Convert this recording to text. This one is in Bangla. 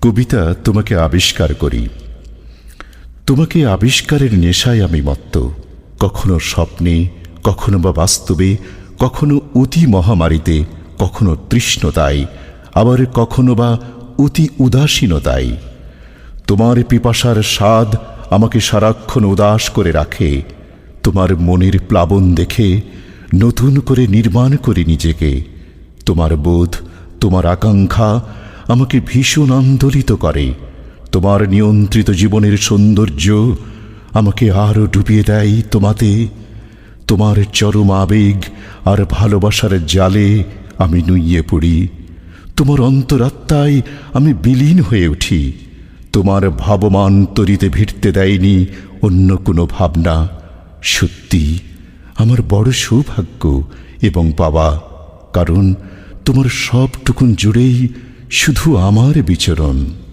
কবিতা তোমাকে আবিষ্কার করি। তোমাকে আবিষ্কারের নেশায় আমি মত্ত। কখনো স্বপ্নে, কখনো বা বাস্তবে, কখনো অতি মহামারীতে, কখনো তৃষ্ণতায়, আবার কখনো বা অতি উদাসীনতায়। তোমার পিপাসার স্বাদ আমাকে সারাক্ষণ উদাস করে রাখে। তোমার মনের প্লাবন দেখে, নতুন করে নির্মাণ করি নিজেকে। তোমার বোধ, তোমার আকাঙ্ক্ষা আমাকে ভীষণ আন্দোলিত করে। তোমার নিয়ন্ত্রিত জীবনের সৌন্দর্য আমাকে আরও ডুবিয়ে দেয় তোমাতে। তোমার চরম আবেগ আর ভালোবাসার জালে আমি নুইয়ে পড়ি। তোমার অন্তরাত্মায় আমি বিলীন হয়ে উঠি। তোমার ভাবমান তরিতে ভিড়তে দেয়নি অন্য কোনো ভাবনা। সত্যি, আমার বড় সৌভাগ্য এবং পাওয়া, কারণ তোমার সবটুকুন জুড়েই শুধু আমার বিচরণ।